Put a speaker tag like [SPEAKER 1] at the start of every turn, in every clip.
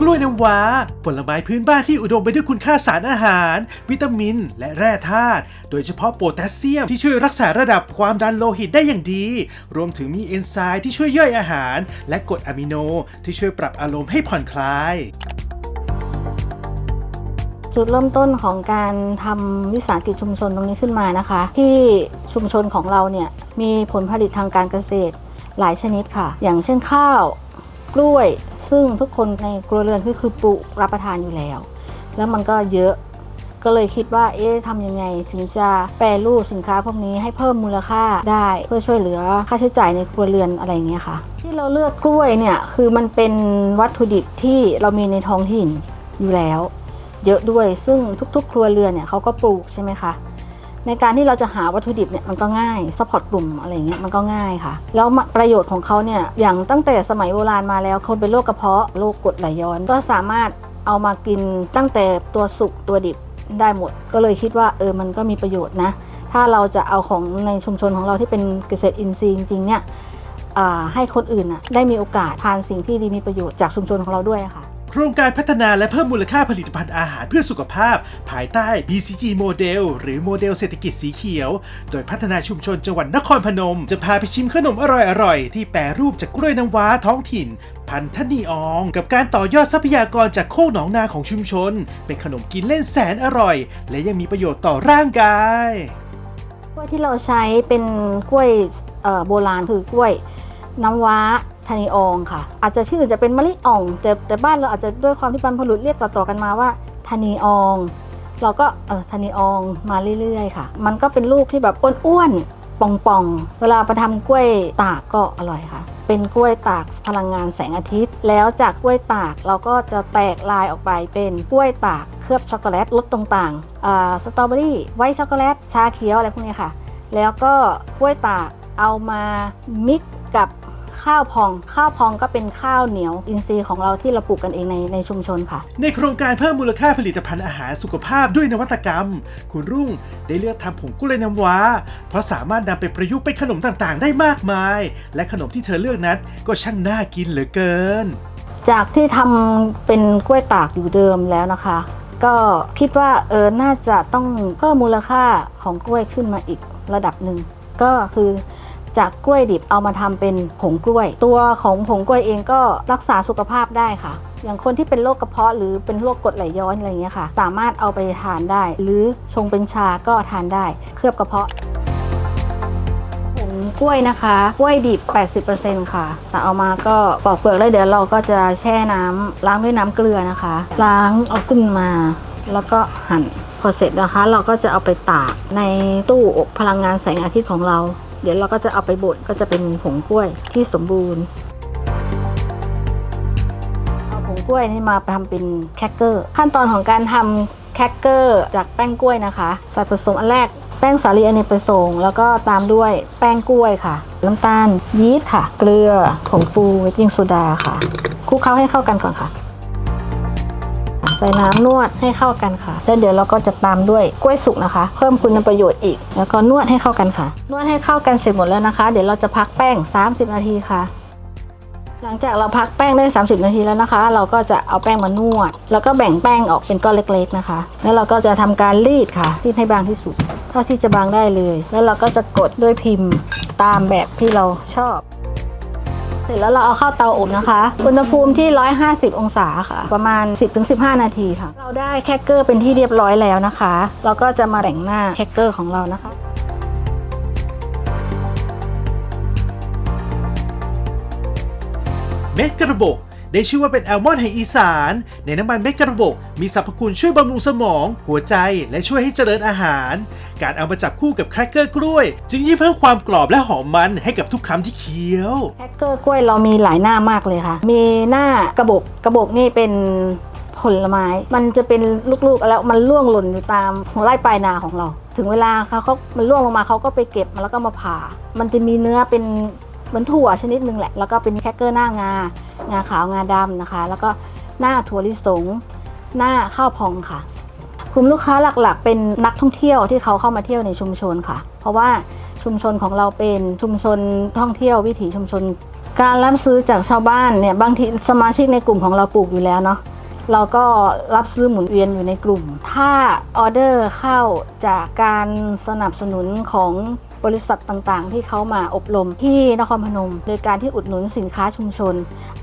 [SPEAKER 1] กล้วยน้ำว้า ผลไม้พื้นบ้านที่อุดมไปด้วยคุณค่าสารอาหาร วิตามิน และแร่ธาตุโดยเฉพาะโพแทสเซียมที่ช่วยรักษาระดับความดันโลหิตได้อย่างดี รวมถึงมีเอนไซม์ที่ช่วยย่อยอาหาร และกรดอะมิโนที่ช่วยปรับอารมณ์ให้ผ่อนคลาย
[SPEAKER 2] จุดเริ่มต้นของการทำวิสาหกิจชุมชนตรงนี้ขึ้นมานะคะ ที่ชุมชนของเราเนี่ยมีผลผลิตทางการเกษตรหลายชนิดค่ะ อย่างเช่นข้าว กล้วย ซึ่งทุกคนในครัวเรือนก็คือปลูกรับประทานอยู่แล้ว แล้วมันก็เยอะก็เลยคิดว่าเอ๊ะทำยังไงถึงจะแปรรูปสินค้าพวกนี้ให้เพิ่มมูลค่าได้เพื่อช่วยเหลือค่าใช้จ่ายในครัวเรือนอะไรอย่างเงี้ยค่ะ ที่เราเลือกกล้วยเนี่ยคือมันเป็นวัตถุดิบที่เรามีในท้องถิ่นอยู่แล้ว เยอะด้วยซึ่งทุกๆ ครัวเรือนเนี่ยเขาก็ปลูกใช่ไหมคะ ในการที่เราจะหาวัตถุดิบเนี่ยมันก็ง่ายซัพพอร์ตกลุ่มอะไรเงี้ยมันก็ง่ายค่ะ แล้วประโยชน์ของเขาเนี่ยอย่างตั้งแต่สมัยโบราณมาแล้วคนเป็นโรคกระเพาะโรคกรดไหลย้อน ก็สามารถเอามากินตั้งแต่ตัวสุกตัวดิบได้หมด ก็เลยคิดว่าเออมันก็มีประโยชน์นะ ถ้าเราจะเอาของในชุมชนของเราที่เป็นเกษตรอินทรีย์จริงๆเนี่ยให้คนอื่นน่ะได้มีโอกาสทานสิ่งที่ดีมีประโยชน์จากชุมชนของเราด้วยค่ะ
[SPEAKER 1] ครงการพัฒนาและเพิ่มมูลค่าผลิตภัณฑ์อาหารเพื่อสุขภาพ ภายใต้ BCG โมเดลหรือโมเดลเศรษฐกิจสีเขียว โดยพัฒนาชุมชนจังหวัดนครพนม จะพาไปชิมขนมอร่อยๆ ที่แปรรูปจากกล้วยน้ำว้าท้องถิ่น พันธนีออง กับการต่อยอดทรัพยากรจากโคกหนองนาของชุมชน เป็นขนมกินเล่นแสนอร่อย และยังมีประโยชน์ต่อร่างกาย
[SPEAKER 2] กล้วยที่เราใช้เป็นกล้วยโบราณคือกล้วยน้ำว้า ธานีอองค่ะ อาจจะที่อื่นจะเป็นมะลิอ่องแต่แต่บ้านเราอาจจะด้วยความที่บรรพบุรุษเรียกต่อๆกันมาว่าธานีออง เราก็เออธานีอองมาเรื่อยๆค่ะ มันก็เป็นลูกที่แบบอ้วนๆป่องๆ เวลาไปทำกล้วยตากก็อร่อยค่ะ เป็นกล้วยตากพลังงานแสงอาทิตย์ แล้วจากกล้วยตากเราก็จะแตกลายออกไปเป็นกล้วยตากเคลือบช็อกโกแลตรสต่างๆอ่าสตรอเบอรี่ไวท์ช็อกโกแลตชาเขียวอะไรพวกนี้ค่ะ แล้วก็กล้วยตากเอามามิกกับ ข้าวพอง ข้าวพองก็เป็นข้าวเหนียว อินทรีย์ของเราที่เราปลูกกันเองในในชุมชนค่ะ
[SPEAKER 1] ในโครงการเพิ่มมูลค่าผลิตภัณฑ์อาหารสุขภาพด้วยนวัตกรรม คุณรุ่งได้เลือกทำผงกล้วยน้ำว้า เพราะสามารถนำไปประยุกต์เป็นขนมต่างๆ ได้มากมาย และขนมที่เธอเลือกนั้นก็ช่างน่ากินเหลือเกิน
[SPEAKER 2] จากที่ทำเป็นกล้วยตากอยู่เดิมแล้วนะคะ ก็คิดว่าเออน่าจะต้องเพิ่มมูลค่าของกล้วยขึ้นมาอีกระดับหนึ่งก็คือ จากกล้วยดิบเอามาทำเป็นผงกล้วย ตัวของผงกล้วยเองก็รักษาสุขภาพได้ค่ะ อย่างคนที่เป็นโรคกระเพาะหรือเป็นโรคกรดไหลย้อนอะไรเงี้ยค่ะ สามารถเอาไปทานได้ หรือชงเป็นชาก็ทานได้ เคลือบกระเพาะผงกล้วยนะคะ กล้วยดิบ 80%ค่ะ แต่เอามาก็ปอกเปลือกแล้วเดี๋ยวเราก็จะแช่น้ำล้างด้วยน้ำเกลือนะคะ ล้างเอาขึ้นมา แล้วก็หั่น พอเสร็จนะคะ เราก็จะเอาไปตากในตู้อบพลังงานแสงอาทิตย์ของเรา เดี๋ยวเราก็จะเอาไปบดก็จะเป็นผงกล้วยที่สมบูรณ์ เอาผงกล้วยนี่มาทำเป็นแครกเกอร์ ขั้นตอนของการทำแครกเกอร์จากแป้งกล้วยนะคะใส่ผสมอันแรกแป้งสาลีอเนกประสงค์แล้วก็ตามด้วยแป้งกล้วยค่ะ น้ำตาลยีสต์ค่ะ เกลือผงฟูเวกกิ้งโซดาค่ะคลุกเคล้าให้เข้ากันก่อนค่ะ ใส่น้ำนวดให้เข้ากันค่ะ แล้วเดี๋ยวเราก็จะตามด้วยกล้วยสุกนะคะ เพิ่มคุณประโยชน์อีก แล้วก็นวดให้เข้ากันค่ะ นวดให้เข้ากันเสร็จหมดแล้วนะคะ เดี๋ยวเราจะพักแป้ง 30 นาทีค่ะ หลังจากเราพักแป้งได้ 30 นาทีแล้วนะคะ เราก็จะเอาแป้งมานวด แล้วก็แบ่งแป้งออกเป็นก้อนเล็ก ๆนะคะ แล้วเราก็จะทำการรีดค่ะ รีดให้บางที่สุด เท่าที่จะบางได้เลย แล้วเราก็จะกดด้วยพิมพ์ตามแบบที่เราชอบ เสร็จแล้วเราเอาเข้าเตาอบนะคะ อุณหภูมิที่ 150 องศาค่ะ ประมาณ 10-15 นาทีค่ะ เราได้แครกเกอร์เป็นที่เรียบร้อยแล้วนะคะ เราก็จะมาแต่งหน้าแครกเกอร์ของเรานะคะ
[SPEAKER 1] เมกระบอก ได้ชื่อว่าเป็นแอลมอนด์แห่งอีสาน ในน้ำมันเม็ดกระบก มีสรรพคุณช่วยบำรุงสมอง หัวใจและช่วยให้เจริญอาหาร การเอามาจับคู่กับแครกเกอร์กล้วย จึงยิ่งเพิ่มความกรอบและหอมมันให้กับทุกคำที่เคี้ยว
[SPEAKER 2] แครกเกอร์กล้วยเรามีหลายหน้ามากเลยค่ะ มีหน้ากระบกกระบกนี่เป็นผลไม้ มันจะเป็นลูกๆแล้วมันร่วงหล่นอยู่ตามหัวไร่ปลายนาของเรา ถึงเวลาเขาเขามันร่วงลงมาเขาก็ไปเก็บมาแล้วก็มาผ่า มันจะมีเนื้อเป็น เหมือนถั่วชนิดหนึ่งแหละ แล้วก็เป็นแครกเกอร์หน้างา งาขาวงาดำนะคะ แล้วก็หน้าถั่วลิสง หน้าข้าวพองค่ะกลุ่มลูกค้าหลักๆ เป็นนักท่องเที่ยวที่เขาเข้ามาเที่ยวในชุมชนค่ะ เพราะว่าชุมชนของเราเป็นชุมชนท่องเที่ยววิถีชุมชน การรับซื้อจากชาวบ้านเนี่ยบางทีสมาชิกในกลุ่มของเราปลูกอยู่แล้วเนาะเราก็รับซื้อหมุนเวียนอยู่ในกลุ่ม ถ้าออเดอร์เข้าจากการสนับสนุนของ บริษัทต่างๆ ที่เขามาอบรมที่นครพนม โดยการที่อุดหนุนสินค้าชุมชน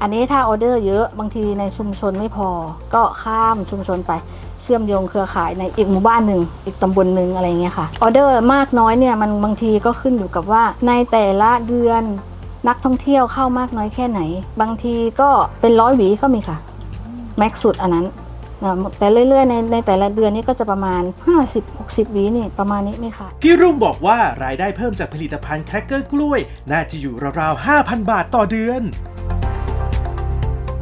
[SPEAKER 2] อันนี้ถ้าออเดอร์เยอะบางทีในชุมชนไม่พอ ก็ข้ามชุมชนไปเชื่อมโยงเครือข่ายในอีกหมู่บ้านหนึ่งอีกตำบลหนึ่งอะไรเงี้ยค่ะออเดอร์มากน้อยเนี่ยมันบางทีก็ขึ้นอยู่กับว่าในแต่ละเดือนนักท่องเที่ยวเข้ามากน้อยแค่ไหน บางทีก็เป็นร้อยหวีก็มีค่ะแม็กสุดอันนั้น แต่เรื่อยๆในในแต่ละเดือนนี่ก็จะประมาณ 50-60หวีนี่ประมาณนี้ไม่ค่ะ
[SPEAKER 1] พี่รุ่งบอกว่ารายได้เพิ่มจากผลิตภัณฑ์แครกเกอร์กล้วย น่าจะอยู่ราวๆ 5,000 บาทต่อเดือน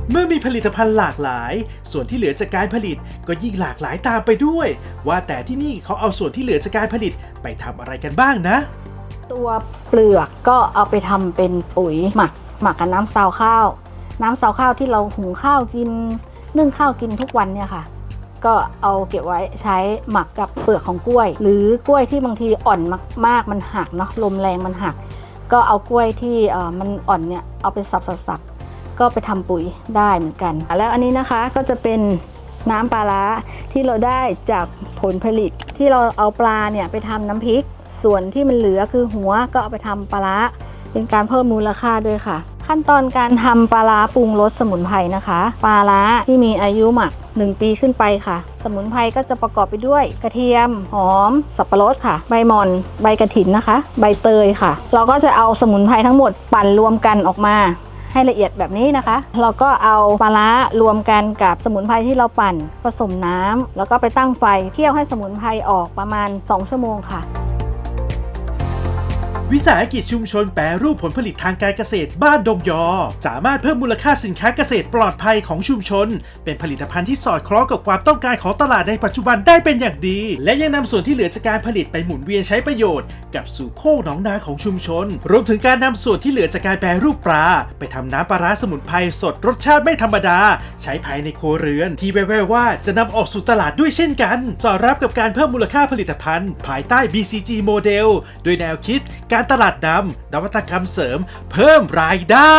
[SPEAKER 1] เมื่อมีผลิตภัณฑ์หลากหลาย ส่วนที่เหลือจากการผลิตก็ยิ่งหลากหลายตามไปด้วย ว่าแต่ที่นี่เขาเอาส่วนที่เหลือจากการผลิตไปทำอะไรกันบ้างนะ
[SPEAKER 2] ตัวเปลือกก็เอาไปทำเป็นปุ๋ยหมักหมักกับน้ำซาวข้าว น้ำซาวข้าวที่เราหุงข้าวกิน นึ่งข้าวกินทุกวันเนี่ยค่ะ ก็เอาเก็บไว้ใช้หมักกับเปลือกของกล้วย หรือกล้วยที่บางทีอ่อนมากๆมันหักเนาะลมแรงมันหัก ก็เอากล้วยที่มันอ่อนเนี่ยเอาไปสับๆก็ไปทำปุ๋ยได้เหมือนกัน แล้วอันนี้นะคะก็จะเป็นน้ำปลาร้าที่เราได้จากผลผลิตที่เราเอาปลาเนี่ยไปทำน้ำพริก ส่วนที่มันเหลือคือหัวก็เอาไปทำปลาร้าเป็นการเพิ่มมูลค่าด้วยค่ะ ขั้นตอนการทำปลาร้าปรุงรสสมุนไพรนะคะ ปลาร้าที่มีอายุหมัก 1 ปีขึ้นไปค่ะ สมุนไพรก็จะประกอบไปด้วย กระเทียม หอม สับปะรดค่ะ ใบมอน ใบกระถินนะคะ ใบเตยค่ะ เราก็จะเอาสมุนไพรทั้งหมดปั่นรวมกันออกมาให้ละเอียดแบบนี้นะคะ เราก็เอาปลาร้ารวมกันกับสมุนไพรที่เราปั่นผสมน้ำแล้วก็ไปตั้งไฟเคี่ยวให้สมุนไพรออกประมาณ 2 ชั่วโมงค่ะ
[SPEAKER 1] วิสาหกิจชุมชนแปรรูปผลผลิตทางการเกษตรบ้านดงยอ สามารถเพิ่มมูลค่าสินค้าเกษตรปลอดภัยของชุมชน เป็นผลิตภัณฑ์ที่สอดคล้องกับความต้องการของตลาดในปัจจุบันได้เป็นอย่างดี และยังนำส่วนที่เหลือจากการผลิตไปหมุนเวียนใช้ประโยชน์กับสู่โคกหนองนาของชุมชน รวมถึงการนำส่วนที่เหลือจากการแปรรูปปลา ไปทำน้ำปลาร้าสมุนไพรสดรสชาติไม่ธรรมดา ใช้ภายในครัวเรือน ที่แว่วๆว่าจะนำออกสู่ตลาดด้วยเช่นกันสอดรับกับการเพิ่มมูลค่าผลิตภัณฑ์ ภายใต้ BCG โมเดลโดยแนวคิดการตลาดนำนวัตกรรมเสริม เพิ่มรายได้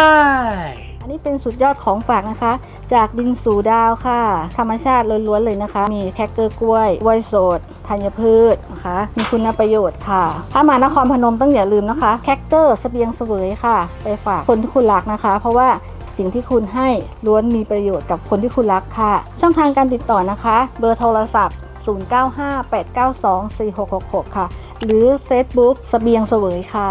[SPEAKER 2] อันนี้เป็นสุดยอดของฝากนะคะ จากดินสู่ดาวค่ะ ธรรมชาติล้วนๆเลยนะคะ มีแครกเกอร์กล้วยกล้วยสดธัญพืชนะคะ มีคุณประโยชน์ค่ะ ถ้ามานครพนมต้องอย่าลืมนะคะ แครกเกอร์สเสบียงเสวยค่ะ ไปฝากคนที่คุณรักนะคะ เพราะว่าสิ่งที่คุณให้ล้วนมีประโยชน์กับคนที่คุณรักค่ะ ช่องทางการติดต่อนะคะ เบอร์โทรศัพท์ 0958924666 ค่ะ หรือ Facebook เสบียงเสวยค่ะ